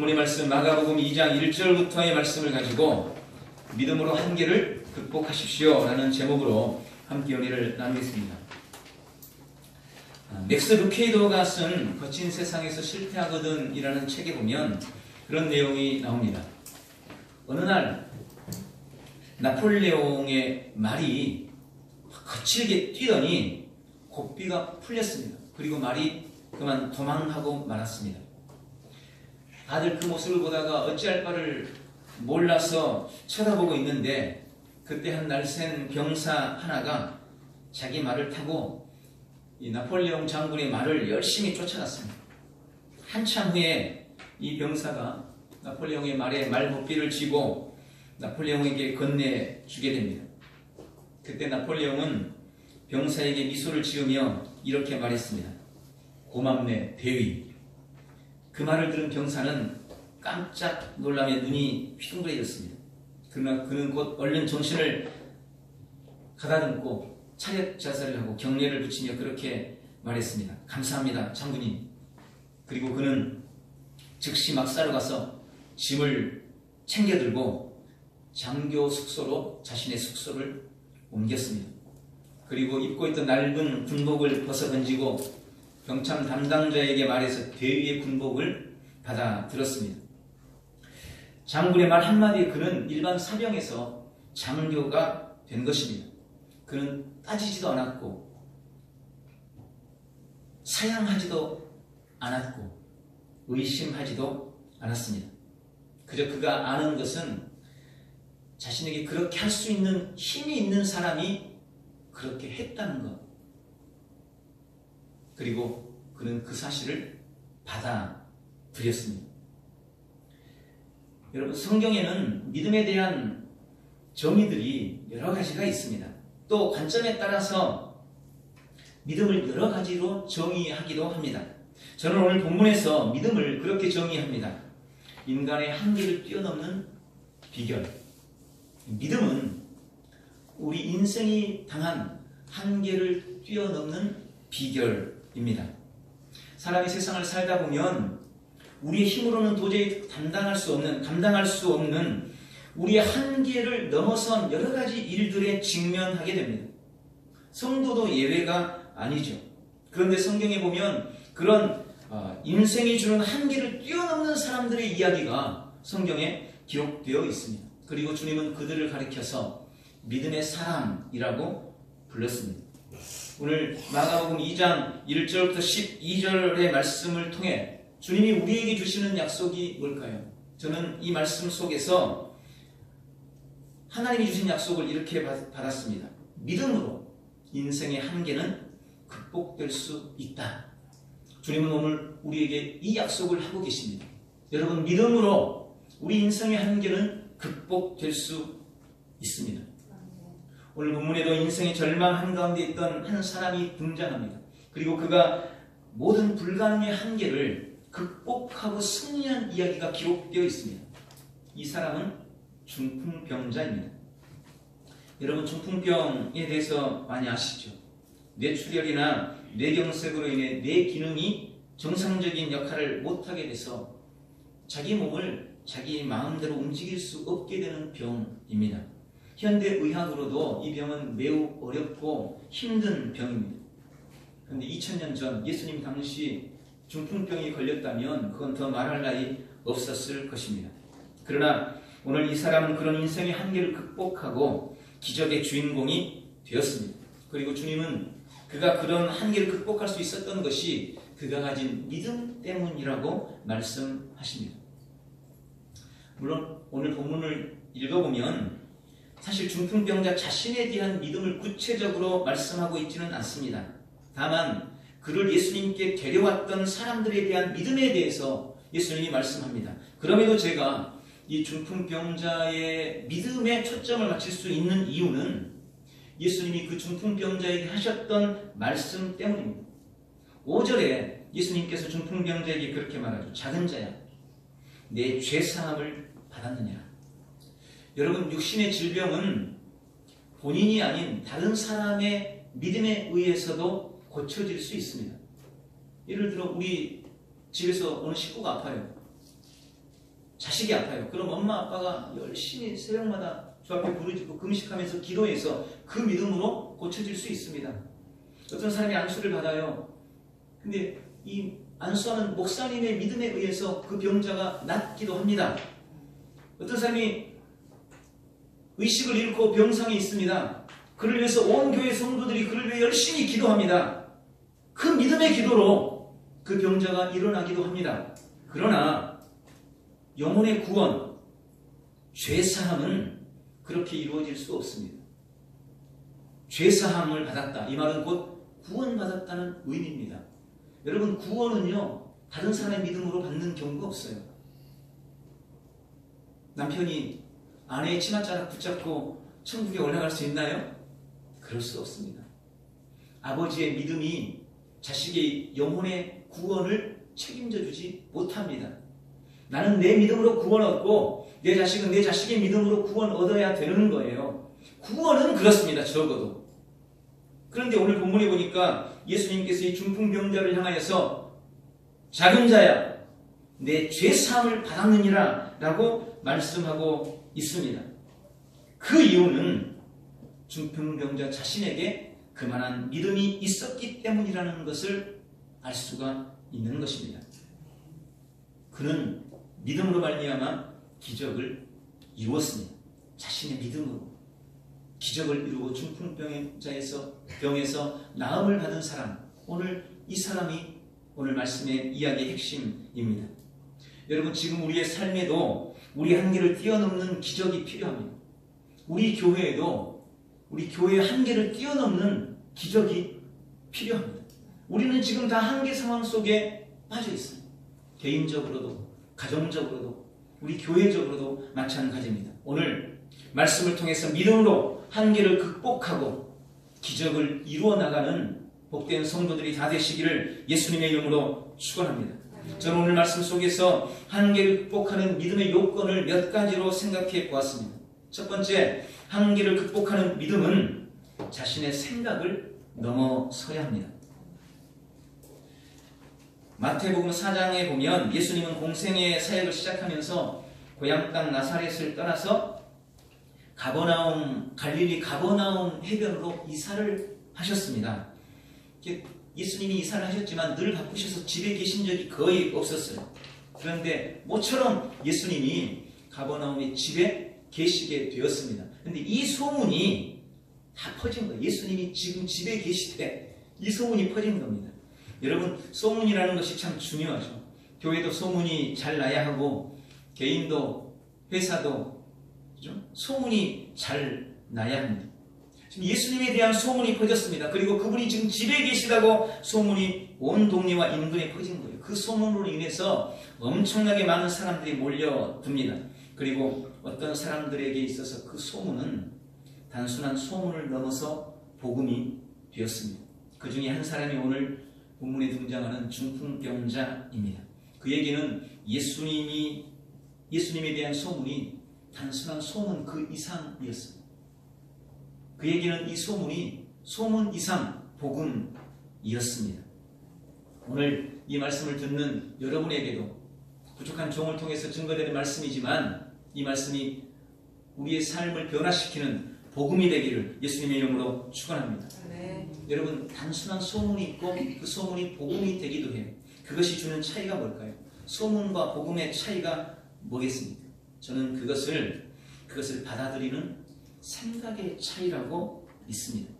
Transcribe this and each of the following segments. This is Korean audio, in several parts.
본문의 말씀 마가복음 2장 1절부터의 말씀을 가지고 믿음으로 한계를 극복하십시오 라는 제목으로 함께 연의를 나누겠습니다. 아, 맥스 루케이도가 쓴 거친 세상에서 실패하거든 이라는 책에 보면 그런 내용이 나옵니다. 어느 날 나폴레옹의 말이 거칠게 뛰더니 고삐가 풀렸습니다. 그리고 말이 그만 도망하고 말았습니다. 다들 그 모습을 보다가 어찌할 바를 몰라서 쳐다보고 있는데 그때 한 날쌘 병사 하나가 자기 말을 타고 이 나폴레옹 장군의 말을 열심히 쫓아갔습니다. 한참 후에 이 병사가 나폴레옹의 말에 말호삐를 쥐고 나폴레옹에게 건네주게 됩니다. 그때 나폴레옹은 병사에게 미소를 지으며 이렇게 말했습니다. 고맙네, 대위. 그 말을 들은 병사는 깜짝 놀라며 눈이 휘둥그레졌습니다. 그러나 그는 곧 얼른 정신을 가다듬고 차렷 자세를 하고 경례를 붙이며 그렇게 말했습니다. 감사합니다, 장군님. 그리고 그는 즉시 막사로 가서 짐을 챙겨들고 장교 숙소로 자신의 숙소를 옮겼습니다. 그리고 입고 있던 낡은 군복을 벗어 던지고 병참 담당자에게 말해서 대위의 군복을 받아 들었습니다. 장군의 말 한마디에 그는 일반 사병에서 장교가 된 것입니다. 그는 따지지도 않았고 사양하지도 않았고 의심하지도 않았습니다. 그저 그가 아는 것은 자신에게 그렇게 할 수 있는 힘이 있는 사람이 그렇게 했다는 것. 그리고 그는 그 사실을 받아들였습니다. 여러분, 성경에는 믿음에 대한 정의들이 여러 가지가 있습니다. 또 관점에 따라서 믿음을 여러 가지로 정의하기도 합니다. 저는 오늘 본문에서 믿음을 그렇게 정의합니다. 인간의 한계를 뛰어넘는 비결. 믿음은 우리 인생이 당한 한계를 뛰어넘는 비결 입니다. 사람이 세상을 살다 보면 우리의 힘으로는 도저히 담당할 수 없는, 감당할 수 없는 우리의 한계를 넘어선 여러 가지 일들에 직면하게 됩니다. 성도도 예외가 아니죠. 그런데 성경에 보면 그런 어, 인생이 주는 한계를 뛰어넘는 사람들의 이야기가 성경에 기록되어 있습니다. 그리고 주님은 그들을 가리켜서 믿음의 사람이라고 불렀습니다. 오늘 마가복음 2장 1절부터 12절의 말씀을 통해 주님이 우리에게 주시는 약속이 뭘까요? 저는 이 말씀 속에서 하나님이 주신 약속을 이렇게 받았습니다. 믿음으로 인생의 한계는 극복될 수 있다. 주님은 오늘 우리에게 이 약속을 하고 계십니다. 여러분, 믿음으로 우리 인생의 한계는 극복될 수 있습니다. 오늘 본문에도 인생의 절망 한가운데 있던 한 사람이 등장합니다. 그리고 그가 모든 불가능의 한계를 극복하고 승리한 이야기가 기록되어 있습니다. 이 사람은 중풍병자입니다. 여러분 중풍병에 대해서 많이 아시죠? 뇌출혈이나 뇌경색으로 인해 뇌 기능이 정상적인 역할을 못하게 돼서 자기 몸을 자기 마음대로 움직일 수 없게 되는 병입니다. 현대 의학으로도 이 병은 매우 어렵고 힘든 병입니다. 그런데 2000년 전 예수님 당시 중풍병이 걸렸다면 그건 더 말할 나위 없었을 것입니다. 그러나 오늘 이 사람은 그런 인생의 한계를 극복하고 기적의 주인공이 되었습니다. 그리고 주님은 그가 그런 한계를 극복할 수 있었던 것이 그가 가진 믿음 때문이라고 말씀하십니다. 물론 오늘 본문을 읽어보면 사실 중풍병자 자신에 대한 믿음을 구체적으로 말씀하고 있지는 않습니다. 다만 그를 예수님께 데려왔던 사람들에 대한 믿음에 대해서 예수님이 말씀합니다. 그럼에도 제가 이 중풍병자의 믿음에 초점을 맞출 수 있는 이유는 예수님이 그 중풍병자에게 하셨던 말씀 때문입니다. 5절에 예수님께서 중풍병자에게 그렇게 말하죠. 작은 자야, 내 죄사함을 받았느냐. 여러분, 육신의 질병은 본인이 아닌 다른 사람의 믿음에 의해서도 고쳐질 수 있습니다. 예를 들어, 우리 집에서 어느 식구가 아파요. 자식이 아파요. 그럼 엄마 아빠가 열심히 새벽마다 주 앞에 부르짖고 금식하면서 기도해서 그 믿음으로 고쳐질 수 있습니다. 어떤 사람이 안수를 받아요. 근데 이 안수하는 목사님의 믿음에 의해서 그 병자가 낫기도 합니다. 어떤 사람이 의식을 잃고 병상에 있습니다. 그를 위해서 온 교회 성도들이 그를 위해 열심히 기도합니다. 그 믿음의 기도로 그 병자가 일어나기도 합니다. 그러나 영혼의 구원, 죄사함은 그렇게 이루어질 수 없습니다. 죄사함을 받았다. 이 말은 곧 구원받았다는 의미입니다. 여러분 구원은요 다른 사람의 믿음으로 받는 경우가 없어요. 남편이 아내의 치맛자락 붙잡고 천국에 올라갈 수 있나요? 그럴 수 없습니다. 아버지의 믿음이 자식의 영혼의 구원을 책임져 주지 못합니다. 나는 내 믿음으로 구원 얻고 내 자식은 내 자식의 믿음으로 구원 얻어야 되는 거예요. 구원은 그렇습니다. 적어도. 그런데 오늘 본문에 보니까 예수님께서 이 중풍병자를 향하여서 작은 자야 내 죄사함을 받았느니라 라고 말씀하고 있습니다. 그 이유는 중풍병자 자신에게 그만한 믿음이 있었기 때문이라는 것을 알 수가 있는 것입니다. 그는 믿음으로 말미암아 기적을 이루었습니다. 자신의 믿음으로 기적을 이루고 중풍병자에서 병에서 나음을 받은 사람 오늘 이 사람이 오늘 말씀의 이야기의 핵심입니다. 여러분 지금 우리의 삶에도 우리 한계를 뛰어넘는 기적이 필요합니다. 우리 교회에도 우리 교회의 한계를 뛰어넘는 기적이 필요합니다. 우리는 지금 다 한계 상황 속에 빠져 있어요. 개인적으로도 가정적으로도 우리 교회적으로도 마찬가지입니다. 오늘 말씀을 통해서 믿음으로 한계를 극복하고 기적을 이루어 나가는 복된 성도들이 다 되시기를 예수님의 이름으로 축원합니다. 저는 오늘 말씀 속에서 한계를 극복하는 믿음의 요건을 몇 가지로 생각해 보았습니다. 첫 번째, 한계를 극복하는 믿음은 자신의 생각을 넘어서야 합니다. 마태복음 4장에 보면 예수님은 공생의 사역을 시작하면서 고향 땅 나사렛을 떠나서 가버나움 갈릴리 가버나움 해변으로 이사를 하셨습니다. 예수님이 이사를 하셨지만 늘 바쁘셔서 집에 계신 적이 거의 없었어요. 그런데 모처럼 예수님이 가버나움의 집에 계시게 되었습니다. 그런데 이 소문이 다 퍼진 거예요. 예수님이 지금 집에 계시되 이 소문이 퍼진 겁니다. 여러분 소문이라는 것이 참 중요하죠. 교회도 소문이 잘 나야 하고 개인도 회사도 그죠? 소문이 잘 나야 합니다. 지금 예수님에 대한 소문이 퍼졌습니다. 그리고 그분이 지금 집에 계시다고 소문이 온 동네와 인근에 퍼진 거예요. 그 소문으로 인해서 엄청나게 많은 사람들이 몰려듭니다. 그리고 어떤 사람들에게 있어서 그 소문은 단순한 소문을 넘어서 복음이 되었습니다. 그 중에 한 사람이 오늘 본문에 등장하는 중풍병자입니다. 그에게는 예수님이 예수님에 대한 소문이 단순한 소문 그 이상이었습니다. 그에게는 이 소문이 소문 이상 복음이었습니다. 오늘 이 말씀을 듣는 여러분에게도 부족한 종을 통해서 증거되는 말씀이지만 이 말씀이 우리의 삶을 변화시키는 복음이 되기를 예수님의 이름으로 축원합니다. 네. 여러분 단순한 소문이 있고 그 소문이 복음이 되기도 해요. 그것이 주는 차이가 뭘까요? 소문과 복음의 차이가 뭐겠습니까? 저는 그것을 그것을 받아들이는 생각의 차이라고 믿습니다.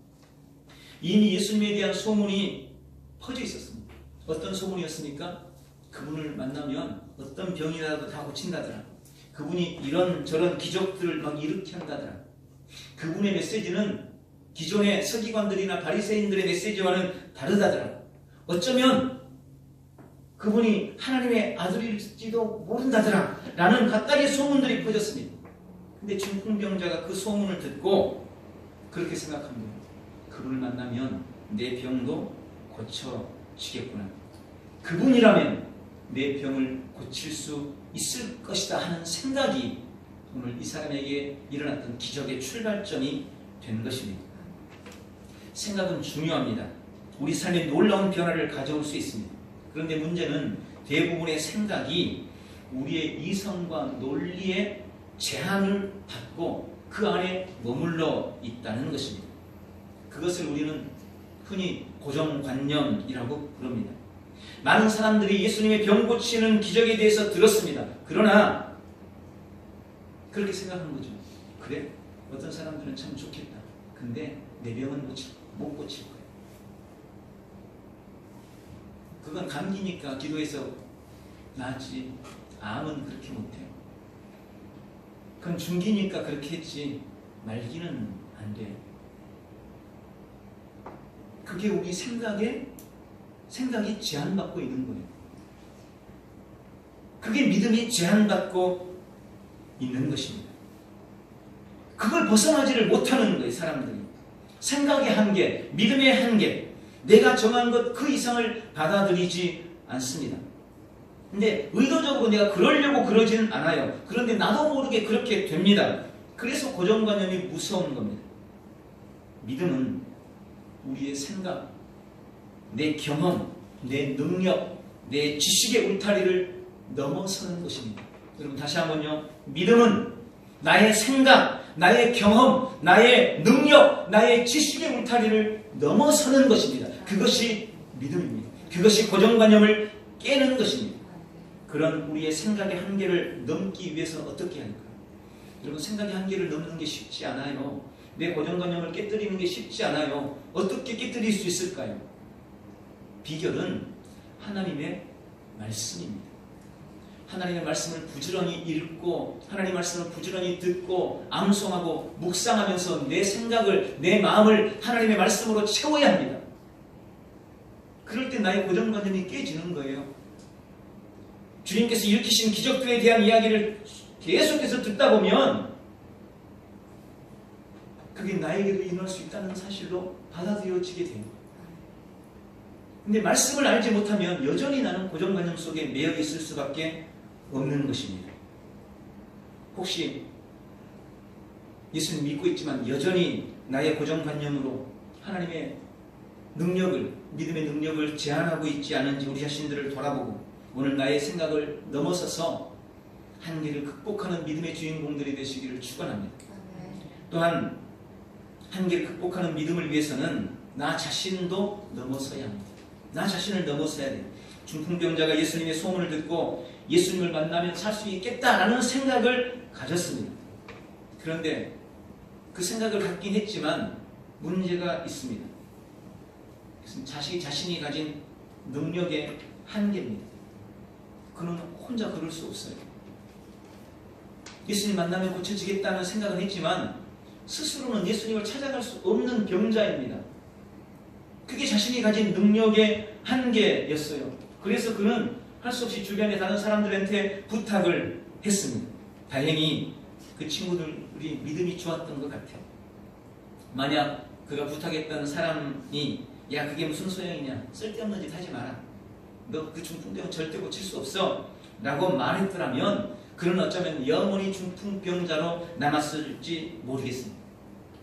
이미 예수님에 대한 소문이 퍼져 있었습니다. 어떤 소문이었습니까? 그분을 만나면 어떤 병이라도 다 고친다더라. 그분이 이런 저런 기적들을 막 일으켜 한다더라. 그분의 메시지는 기존의 서기관들이나 바리새인들의 메시지와는 다르다더라. 어쩌면 그분이 하나님의 아들일지도 모른다더라. 라는 갖가지 소문들이 퍼졌습니다. 근데 중풍병자가 그 소문을 듣고 그렇게 생각합니다. 그분을 만나면 내 병도 고쳐지겠구나. 그분이라면 내 병을 고칠 수 있을 것이다 하는 생각이 오늘 이 사람에게 일어났던 기적의 출발점이 된 것입니다. 생각은 중요합니다. 우리 삶에 놀라운 변화를 가져올 수 있습니다. 그런데 문제는 대부분의 생각이 우리의 이성과 논리의 제한을 받고 그 안에 머물러 있다는 것입니다. 그것을 우리는 흔히 고정관념이라고 부릅니다. 많은 사람들이 예수님의 병 고치는 기적에 대해서 들었습니다. 그러나 그렇게 생각하는 거죠. 그래? 어떤 사람들은 참 좋겠다. 근데 내 병은 못, 치- 못 고칠 거야. 그건 감기니까 기도해서 나았지. 암은 그렇게 못해요. 그건 중기니까 그렇게 했지. 말기는 안 돼. 그게 우리 생각에 생각이 제한받고 있는 거예요. 그게 믿음이 제한받고 있는 것입니다. 그걸 벗어나지를 못하는 거예요, 사람들이. 생각의 한계, 믿음의 한계, 내가 정한 것 그 이상을 받아들이지 않습니다. 근데 의도적으로 내가 그러려고 그러지는 않아요. 그런데 나도 모르게 그렇게 됩니다. 그래서 고정관념이 무서운 겁니다. 믿음은 우리의 생각, 내 경험, 내 능력, 내 지식의 울타리를 넘어서는 것입니다. 여러분 다시 한번요. 믿음은 나의 생각, 나의 경험, 나의 능력, 나의 지식의 울타리를 넘어서는 것입니다. 그것이 믿음입니다. 그것이 고정관념을 깨는 것입니다. 그런 우리의 생각의 한계를 넘기 위해서 어떻게 할까요? 여러분 생각의 한계를 넘는 게 쉽지 않아요. 내 고정관념을 깨뜨리는 게 쉽지 않아요. 어떻게 깨뜨릴 수 있을까요? 비결은 하나님의 말씀입니다. 하나님의 말씀을 부지런히 읽고 하나님의 말씀을 부지런히 듣고 암송하고 묵상하면서 내 생각을 내 마음을 하나님의 말씀으로 채워야 합니다. 그럴 때 나의 고정관념이 깨지는 거예요. 주님께서 일으키신 기적들에 대한 이야기를 계속해서 듣다 보면 그게 나에게도 일어날 수 있다는 사실로 받아들여지게 돼요. 근데 말씀을 알지 못하면 여전히 나는 고정관념 속에 매여 있을 수밖에 없는 것입니다. 혹시 예수님 믿고 있지만 여전히 나의 고정관념으로 하나님의 능력을 믿음의 능력을 제한하고 있지 않은지 우리 자신들을 돌아보고 오늘 나의 생각을 넘어서서 한계를 극복하는 믿음의 주인공들이 되시기를 축원합니다. 또한 한계를 극복하는 믿음을 위해서는 나 자신도 넘어서야 합니다. 나 자신을 넘어서야 돼요. 중풍병자가 예수님의 소문을 듣고 예수님을 만나면 살 수 있겠다라는 생각을 가졌습니다. 그런데 그 생각을 갖긴 했지만 문제가 있습니다. 그것은 자신이, 자신이 가진 능력의 한계입니다. 그는 혼자 그럴 수 없어요. 예수님 만나면 고쳐지겠다는 생각은 했지만 스스로는 예수님을 찾아갈 수 없는 병자입니다. 그게 자신이 가진 능력의 한계였어요. 그래서 그는 할 수 없이 주변의 다른 사람들한테 부탁을 했습니다. 다행히 그 친구들이 믿음이 좋았던 것 같아요. 만약 그가 부탁했던 사람이 야 그게 무슨 소용이냐 쓸데없는 짓 하지 마라. 너 그 중풍병 절대 고칠 수 없어. 라고 말했더라면 그는 어쩌면 영원히 중풍병자로 남았을지 모르겠습니다.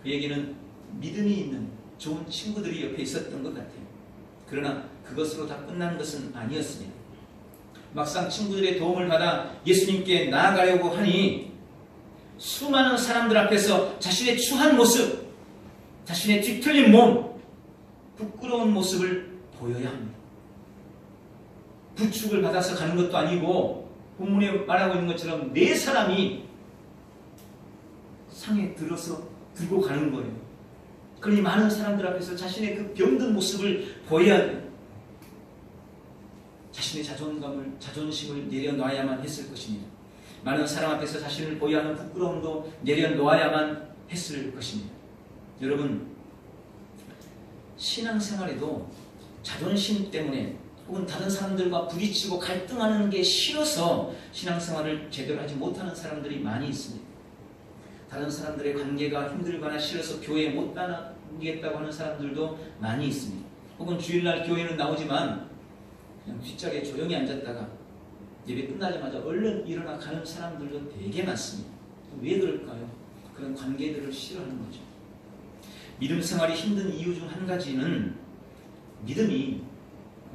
그 얘기는 믿음이 있는 좋은 친구들이 옆에 있었던 것 같아요. 그러나 그것으로 다 끝난 것은 아니었습니다. 막상 친구들의 도움을 받아 예수님께 나아가려고 하니 수많은 사람들 앞에서 자신의 추한 모습, 자신의 뒤틀린 몸, 부끄러운 모습을 보여야 합니다. 부축을 받아서 가는 것도 아니고 본문에 말하고 있는 것처럼 네 사람이 상에 들어서 들고 가는 거예요. 그러니 많은 사람들 앞에서 자신의 그 병든 모습을 보여야 돼요. 자신의 자존감을, 자존심을 내려놔야만 했을 것입니다. 많은 사람 앞에서 자신을 보여야 하는 부끄러움도 내려놓아야만 했을 것입니다. 여러분, 신앙생활에도 자존심 때문에 혹은 다른 사람들과 부딪히고 갈등하는 게 싫어서 신앙생활을 제대로 하지 못하는 사람들이 많이 있습니다. 다른 사람들의 관계가 힘들거나 싫어서 교회에 못 다니겠다고 하는 사람들도 많이 있습니다. 혹은 주일날 교회는 나오지만 그냥 뒷자리에 조용히 앉았다가 예배 끝나자마자 얼른 일어나 가는 사람들도 되게 많습니다. 왜 그럴까요? 그런 관계들을 싫어하는 거죠. 믿음 생활이 힘든 이유 중 한 가지는 믿음이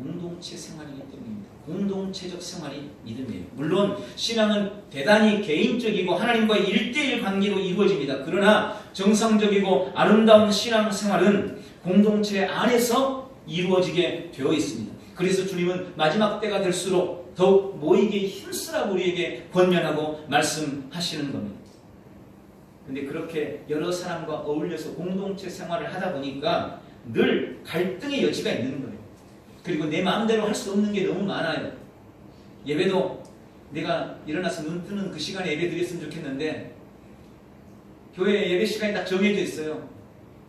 공동체 생활이기 때문입니다. 공동체적 생활이 믿음이에요. 물론 신앙은 대단히 개인적이고 하나님과의 일대일 관계로 이루어집니다. 그러나 정상적이고 아름다운 신앙 생활은 공동체 안에서 이루어지게 되어 있습니다. 그래서 주님은 마지막 때가 될수록 더욱 모이게 힘쓰라고 우리에게 권면하고 말씀하시는 겁니다. 근데 그렇게 여러 사람과 어울려서 공동체 생활을 하다 보니까 늘 갈등의 여지가 있는 거예요. 그리고 내 마음대로 할 수 없는 게 너무 많아요. 예배도 내가 일어나서 눈 뜨는 그 시간에 예배 드렸으면 좋겠는데 교회 예배 시간이 딱 정해져 있어요.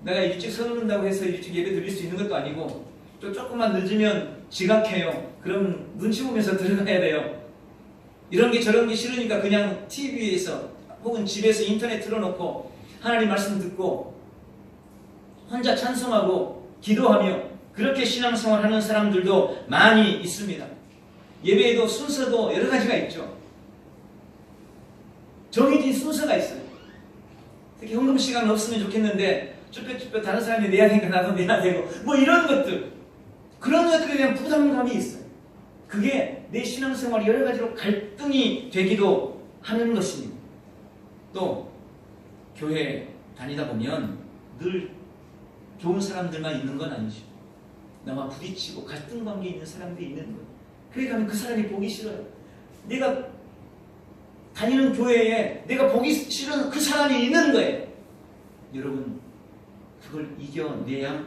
내가 일찍 서는다고 해서 일찍 예배 드릴 수 있는 것도 아니고 또 조금만 늦으면 지각해요. 그럼 눈치 보면서 들어가야 돼요. 이런 게 저런 게 싫으니까 그냥 TV에서 혹은 집에서 인터넷 틀어놓고 하나님 말씀 듣고 혼자 찬송하고 기도하며 그렇게 신앙생활 하는 사람들도 많이 있습니다. 예배에도 순서도 여러 가지가 있죠. 정해진 순서가 있어요. 특히 헌금 시간 없으면 좋겠는데 쭈뼛쭈뼛 다른 사람이 내야 되니까 나도 내야 되고 뭐 이런 것들 그런 것들에 대한 부담감이 있어요. 그게 내 신앙생활이 여러 가지로 갈등이 되기도 하는 것입니다. 또 교회 다니다 보면 늘 좋은 사람들만 있는 건 아니죠. 나와 부딪히고 갈등 관계 있는 사람들이 있는 거예요. 그러니까 그 사람이 보기 싫어요. 내가 다니는 교회에 내가 보기 싫은 그 사람이 있는 거예요. 여러분, 그걸 이겨내야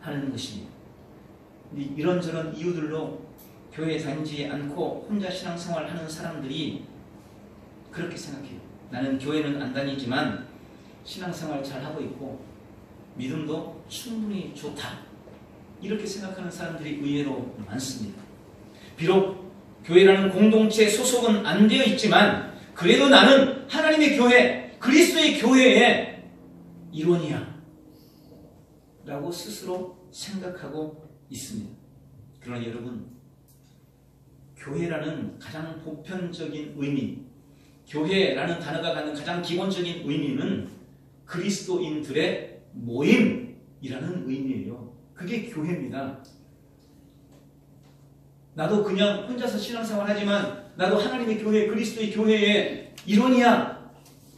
하는 것입니다. 이런저런 이유들로 교회에 다니지 않고 혼자 신앙생활 하는 사람들이 그렇게 생각해요. 나는 교회는 안 다니지만 신앙생활 잘 하고 있고 믿음도 충분히 좋다. 이렇게 생각하는 사람들이 의외로 많습니다. 비록 교회라는 공동체 소속은 안 되어 있지만 그래도 나는 하나님의 교회, 그리스도의 교회의 일원이야. 라고 스스로 생각하고 있습니다. 그러나 여러분, 교회라는 가장 보편적인 의미, 교회라는 단어가 갖는 가장 기본적인 의미는 그리스도인들의 모임이라는 의미예요. 그게 교회입니다. 나도 그냥 혼자서 신앙생활 하지만 나도 하나님의 교회, 그리스도의 교회의 일원이야.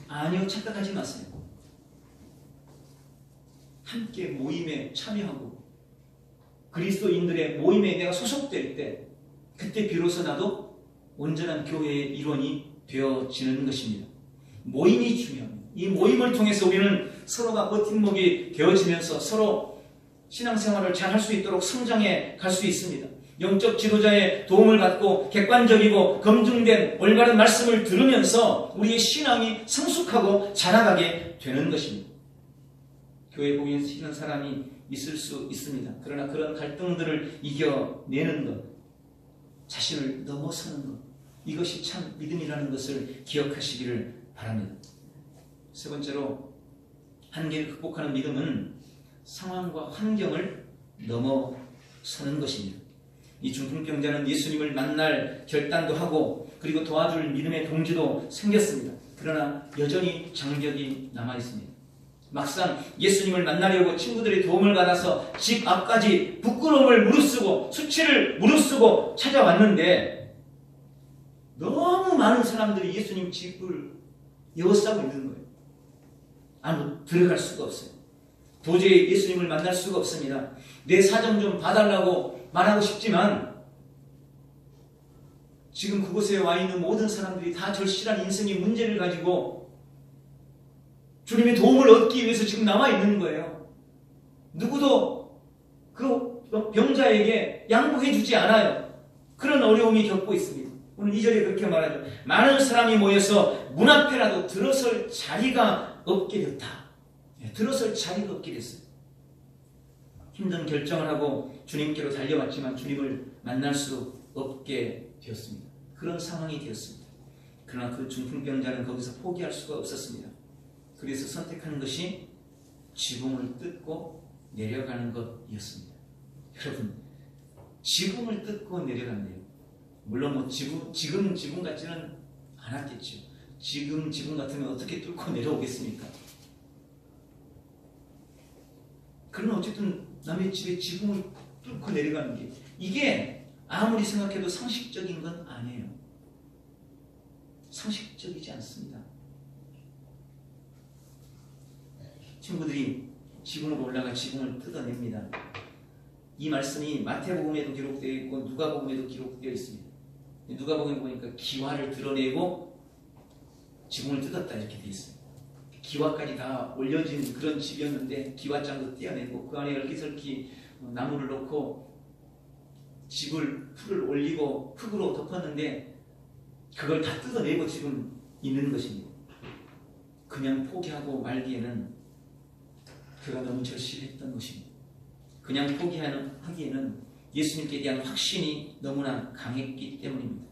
아니요, 착각하지 마세요. 함께 모임에 참여하고 그리스도인들의 모임에 내가 소속될 때 그때 비로소 나도 온전한 교회의 일원이 되어지는 것입니다. 모임이 중요합니다. 이 모임을 통해서 우리는 서로가 버팀목이 되어지면서 서로 신앙생활을 잘 할 수 있도록 성장해 갈 수 있습니다. 영적 지도자의 도움을 받고 객관적이고 검증된 올바른 말씀을 들으면서 우리의 신앙이 성숙하고 자라가게 되는 것입니다. 교회 보기 싫은 사람이 있을 수 있습니다. 그러나 그런 갈등들을 이겨내는 것, 자신을 넘어서는 것, 이것이 참 믿음이라는 것을 기억하시기를 바랍니다. 세 번째로 한계를 극복하는 믿음은 상황과 환경을 넘어서는 것입니다. 이 중풍병자는 예수님을 만날 결단도 하고 그리고 도와줄 믿음의 동지도 생겼습니다. 그러나 여전히 장벽이 남아 있습니다. 막상 예수님을 만나려고 친구들의 도움을 받아서 집 앞까지 부끄러움을 무릅쓰고 수치를 무릅쓰고 찾아왔는데 너무 많은 사람들이 예수님 집을 에워싸고 있는 거예요. 안으로 들어갈 수가 없어요. 도저히 예수님을 만날 수가 없습니다. 내 사정 좀 봐달라고 말하고 싶지만 지금 그곳에 와 있는 모든 사람들이 다 절실한 인생의 문제를 가지고 주님의 도움을 얻기 위해서 지금 남아 있는 거예요. 누구도 그 병자에게 양보해 주지 않아요. 그런 어려움이 겪고 있습니다. 오늘 2절에 그렇게 말하죠. 많은 사람이 모여서 문 앞에라도 들어설 자리가 없게 됐다. 예, 들어설 자리가 없게 됐어요. 힘든 결정을 하고 주님께로 달려왔지만 주님을 만날 수 없게 되었습니다. 그런 상황이 되었습니다. 그러나 그 중풍병자는 거기서 포기할 수가 없었습니다. 그래서 선택하는 것이 지붕을 뜯고 내려가는 것이었습니다. 여러분, 지붕을 뜯고 내려간대요. 물론 뭐 지붕, 지금 지붕 같지는 않았겠죠. 지금 지붕 같으면 어떻게 뚫고 내려오겠습니까? 그러나 어쨌든 남의 집에 지붕을 뚫고 내려가는 게 이게 아무리 생각해도 상식적인 건 아니에요. 상식적이지 않습니다. 친구들이 지붕으로 올라가 지붕을 뜯어냅니다. 이 말씀이 마태복음에도 기록되어 있고 누가복음에도 기록되어 있습니다. 누가복음에 보니까 기와를 드러내고 지붕을 뜯었다 이렇게 되어 있어요. 기와까지 다 올려진 그런 집이었는데 기와장도 떼어내고 그 안에 얼기설기 나무를 넣고 집을 풀을 올리고 흙으로 덮었는데 그걸 다 뜯어내고 지금 있는 것입니다. 그냥 포기하고 말기에는 그가 너무 절실했던 것입니다. 그냥 포기하는 하기에는 예수님께 대한 확신이 너무나 강했기 때문입니다.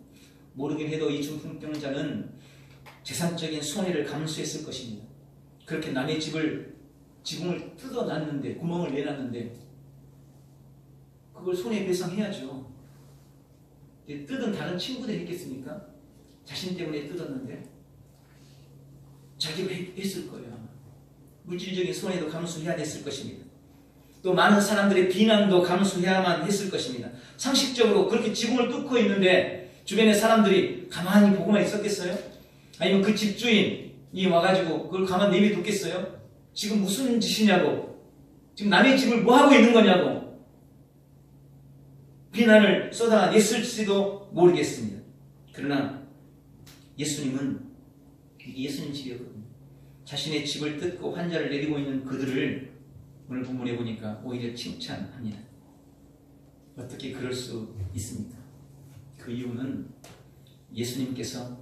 모르긴 해도 이 중풍병자는 재산적인 손해를 감수했을 것입니다. 그렇게 남의 집을 지붕을 뜯어놨는데 구멍을 내놨는데 그걸 손해배상해야죠. 뜯은 다른 친구들이 했겠습니까? 자신 때문에 뜯었는데 자기가 했을 거예요. 물질적인 손해도 감수해야 됐을 것입니다. 또 많은 사람들의 비난도 감수해야만 했을 것입니다. 상식적으로 그렇게 지붕을 뚫고 있는데 주변의 사람들이 가만히 보고만 있었겠어요? 아니면 그 집주인 이 와가지고 그걸 가만 내비뒀겠어요? 지금 무슨 짓이냐고 지금 남의 집을 뭐 하고 있는 거냐고 비난을 쏟아냈을지도 모르겠습니다. 그러나 예수님은 예수님 집이었거든요. 자신의 집을 뜯고 환자를 내리고 있는 그들을 오늘 본문에 보니까 오히려 칭찬합니다. 어떻게 그럴 수 있습니까? 그 이유는 예수님께서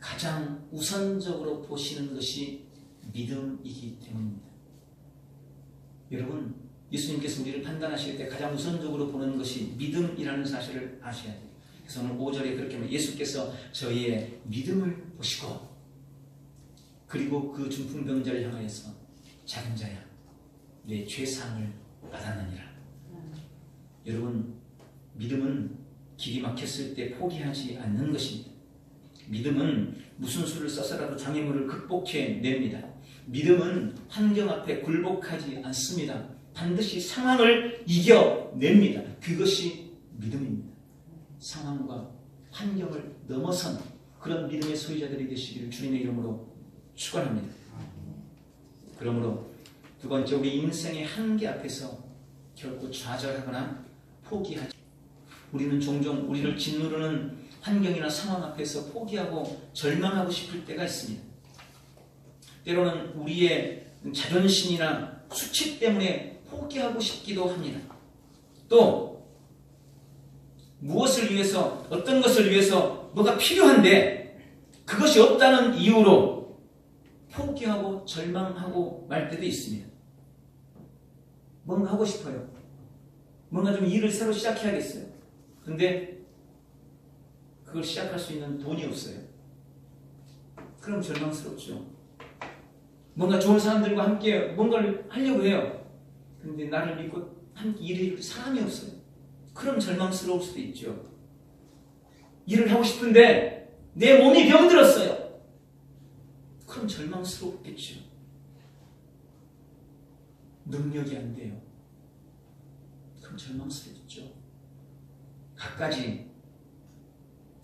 가장 우선적으로 보시는 것이 믿음이기 때문입니다. 여러분, 예수님께서 우리를 판단하실 때 가장 우선적으로 보는 것이 믿음이라는 사실을 아셔야 돼요. 그래서 오늘 5절에 그렇게 하면 예수께서 저희의 믿음을 보시고 그리고 그 중풍병자를 향하여서 작은 자야 내 죄상을 받았느니라. 여러분 믿음은 길이 막혔을 때 포기하지 않는 것입니다. 믿음은 무슨 수를 써서라도 장애물을 극복해 냅니다. 믿음은 환경 앞에 굴복하지 않습니다. 반드시 상황을 이겨냅니다. 그것이 믿음입니다. 상황과 환경을 넘어선 그런 믿음의 소유자들이 되시기를 주님의 이름으로 축원합니다. 그러므로 두 번째 우리 인생의 한계 앞에서 결코 좌절하거나 포기하지. 우리는 종종 우리를 짓누르는 환경이나 상황 앞에서 포기하고 절망하고 싶을 때가 있습니다. 때로는 우리의 자존심이나 수치 때문에 포기하고 싶기도 합니다. 또 무엇을 위해서 어떤 것을 위해서 뭐가 필요한데 그것이 없다는 이유로 포기하고 절망하고 말 때도 있습니다. 뭔가 하고 싶어요. 뭔가 좀 일을 새로 시작해야겠어요. 근데 그걸 시작할 수 있는 돈이 없어요. 그럼 절망스럽죠. 뭔가 좋은 사람들과 함께 뭔가를 하려고 해요. 근데 나를 믿고 함께 일해줄 사람이 없어요. 그럼 절망스러울 수도 있죠. 일을 하고 싶은데 내 몸이 병들었어요. 그럼 절망스럽겠죠. 능력이 안 돼요. 그럼 절망스럽죠. 갖가지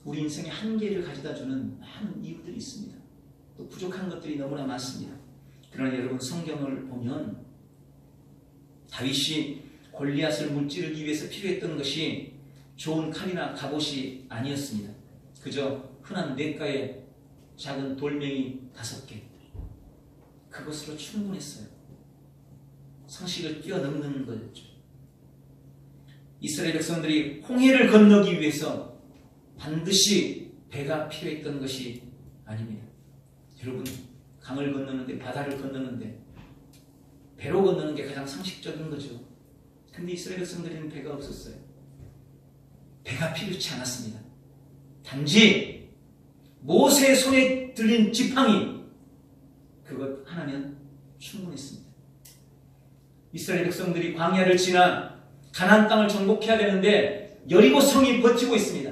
우리 인생의 한계를 가져다 주는 많은 이유들이 있습니다. 또 부족한 것들이 너무나 많습니다. 그러나 여러분 성경을 보면 다윗이 골리앗을 무찌르기 위해서 필요했던 것이 좋은 칼이나 갑옷이 아니었습니다. 그저 흔한 냇가의 작은 돌멩이 다섯 개 그것으로 충분했어요. 상식을 뛰어넘는 거였죠. 이스라엘 백성들이 홍해를 건너기 위해서 반드시 배가 필요했던 것이 아닙니다. 여러분 강을 건너는데 바다를 건너는데 배로 건너는 게 가장 상식적인 거죠. 근데 이스라엘 백성들에는 배가 없었어요. 배가 필요치 않았습니다. 단지 모세의 손에 들린 지팡이 그것 하나면 충분했습니다. 이스라엘 백성들이 광야를 지나 가나안 땅을 정복해야 되는데 여리고 성이 버티고 있습니다.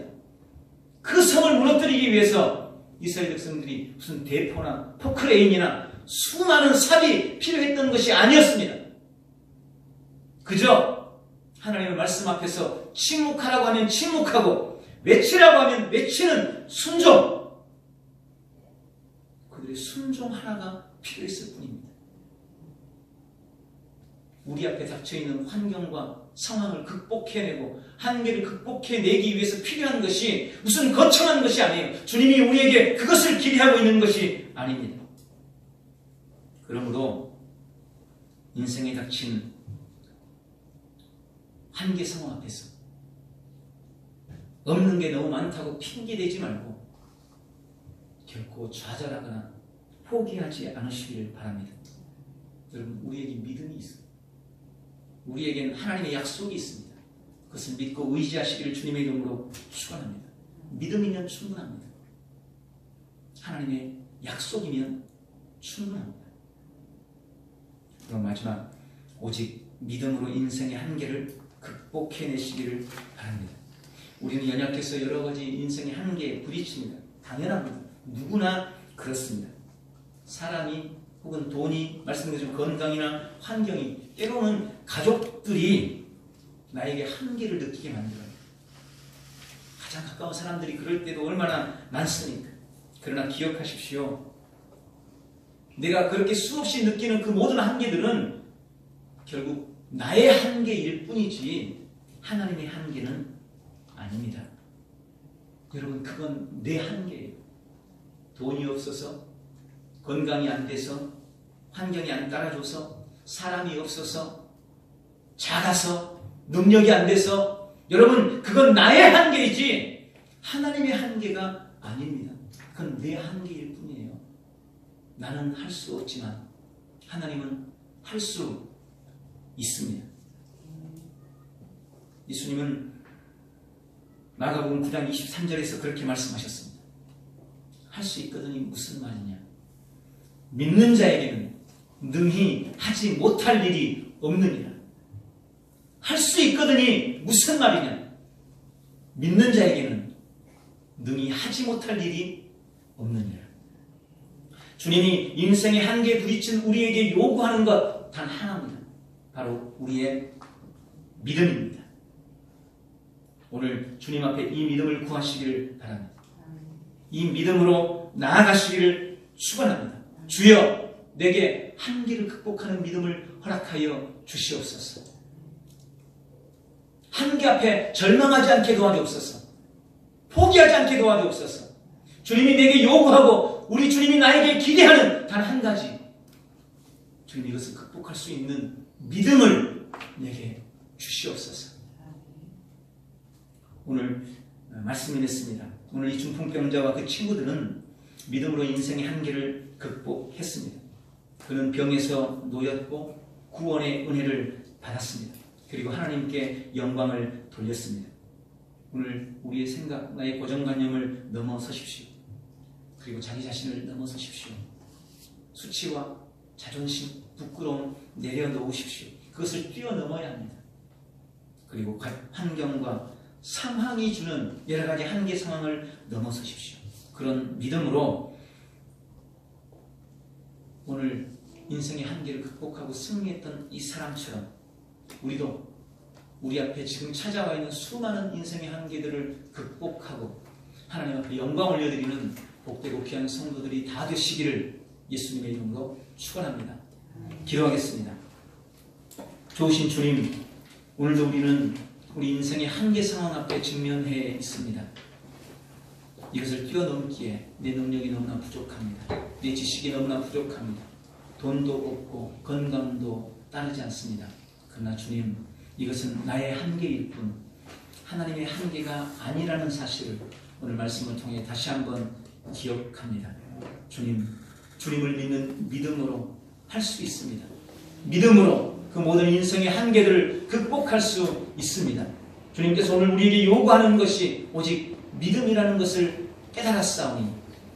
그 성을 무너뜨리기 위해서 이스라엘 백성들이 무슨 대포나 포크레인이나 수많은 삽이 필요했던 것이 아니었습니다. 그저 하나님의 말씀 앞에서 침묵하라고 하면 침묵하고 외치라고 하면 외치는 순종. 그들의 순종 하나가 필요했을 뿐입니다. 우리 앞에 닥쳐있는 환경과 상황을 극복해내고 한계를 극복해내기 위해서 필요한 것이 무슨 거창한 것이 아니에요. 주님이 우리에게 그것을 기대하고 있는 것이 아닙니다. 그러므로 인생에 닥친 한계 상황 앞에서 없는 게 너무 많다고 핑계대지 말고 결코 좌절하거나 포기하지 않으시기를 바랍니다. 여러분 우리에게 믿음이 있어요. 우리에게는 하나님의 약속이 있습니다. 그것을 믿고 의지하시기를 주님의 이름으로 축원합니다. 믿음이면 충분합니다. 하나님의 약속이면 충분합니다. 그럼 마지막 오직 믿음으로 인생의 한계를 극복해내시기를 바랍니다. 우리는 연약해서 여러 가지 인생의 한계에 부딪힙니다. 당연합니다. 누구나 그렇습니다. 사람이 혹은 돈이 말씀드린 건강이나 환경이 때로는 가족들이 나에게 한계를 느끼게 만들어요. 가장 가까운 사람들이 그럴 때도 얼마나 많습니까? 그러나 기억하십시오. 내가 그렇게 수없이 느끼는 그 모든 한계들은 결국 나의 한계일 뿐이지 하나님의 한계는 아닙니다. 여러분, 그건 내 한계예요. 돈이 없어서, 건강이 안 돼서, 환경이 안 따라줘서, 사람이 없어서, 작아서, 능력이 안 돼서, 여러분, 그건 나의 한계이지, 하나님의 한계가 아닙니다. 그건 내 한계일 뿐이에요. 나는 할 수 없지만, 하나님은 할 수 있습니다. 예수님은 마가복음 9장 23절에서 그렇게 말씀하셨습니다. 할 수 있거든이 무슨 말이냐? 믿는 자에게는 능히 하지 못할 일이 없느니라. 할 수 있거든이 무슨 말이냐? 믿는 자에게는 능히 하지 못할 일이 없느니라. 주님이 인생의 한계에 부딪힌 우리에게 요구하는 것 단 하나입니다. 바로 우리의 믿음입니다. 오늘 주님 앞에 이 믿음을 구하시기를 바랍니다. 이 믿음으로 나아가시기를 축원합니다. 주여 내게 한계를 극복하는 믿음을 허락하여 주시옵소서. 한계 앞에 절망하지 않게 도와주옵소서. 포기하지 않게 도와주옵소서. 주님이 내게 요구하고 우리 주님이 나에게 기대하는 단 한 가지. 주님 이것을 극복할 수 있는 믿음을 내게 주시옵소서. 오늘 말씀을 했습니다. 오늘 이 중풍병자와 그 친구들은 믿음으로 인생의 한계를 극복했습니다. 그는 병에서 놓였고 구원의 은혜를 받았습니다. 그리고 하나님께 영광을 돌렸습니다. 오늘 우리의 생각, 나의 고정관념을 넘어서십시오. 그리고 자기 자신을 넘어서십시오. 수치와 자존심, 부끄러움 내려놓으십시오. 그것을 뛰어넘어야 합니다. 그리고 환경과 상황이 주는 여러 가지 한계 상황을 넘어서십시오. 그런 믿음으로 오늘 인생의 한계를 극복하고 승리했던 이 사람처럼 우리도 우리 앞에 지금 찾아와 있는 수많은 인생의 한계들을 극복하고 하나님 앞에 영광 올려드리는 복되고 귀한 성도들이 다 되시기를 예수님의 이름으로 축원합니다. 기도하겠습니다. 좋으신 주님, 오늘도 우리는 우리 인생의 한계 상황 앞에 직면해 있습니다. 이것을 뛰어넘기에 내 능력이 너무나 부족합니다. 내 지식이 너무나 부족합니다. 돈도 없고 건강도 따르지 않습니다. 그러나 주님, 이것은 나의 한계일 뿐 하나님의 한계가 아니라는 사실을 오늘 말씀을 통해 다시 한번 기억합니다. 주님, 주님을 믿는 믿음으로 할 수 있습니다. 믿음으로 그 모든 인생의 한계들을 극복할 수 있습니다. 주님께서 오늘 우리에게 요구하는 것이 오직 믿음이라는 것을 깨달았사오니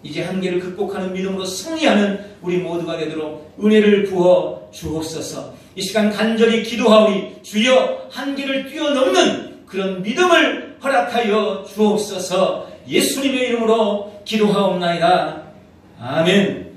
이제 한계를 극복하는 믿음으로 승리하는 우리 모두가 되도록 은혜를 부어 주옵소서. 이 시간 간절히 기도하오니 주여 한계를 뛰어넘는 그런 믿음을 허락하여 주옵소서. 예수님의 이름으로 기도하옵나이다. 아멘.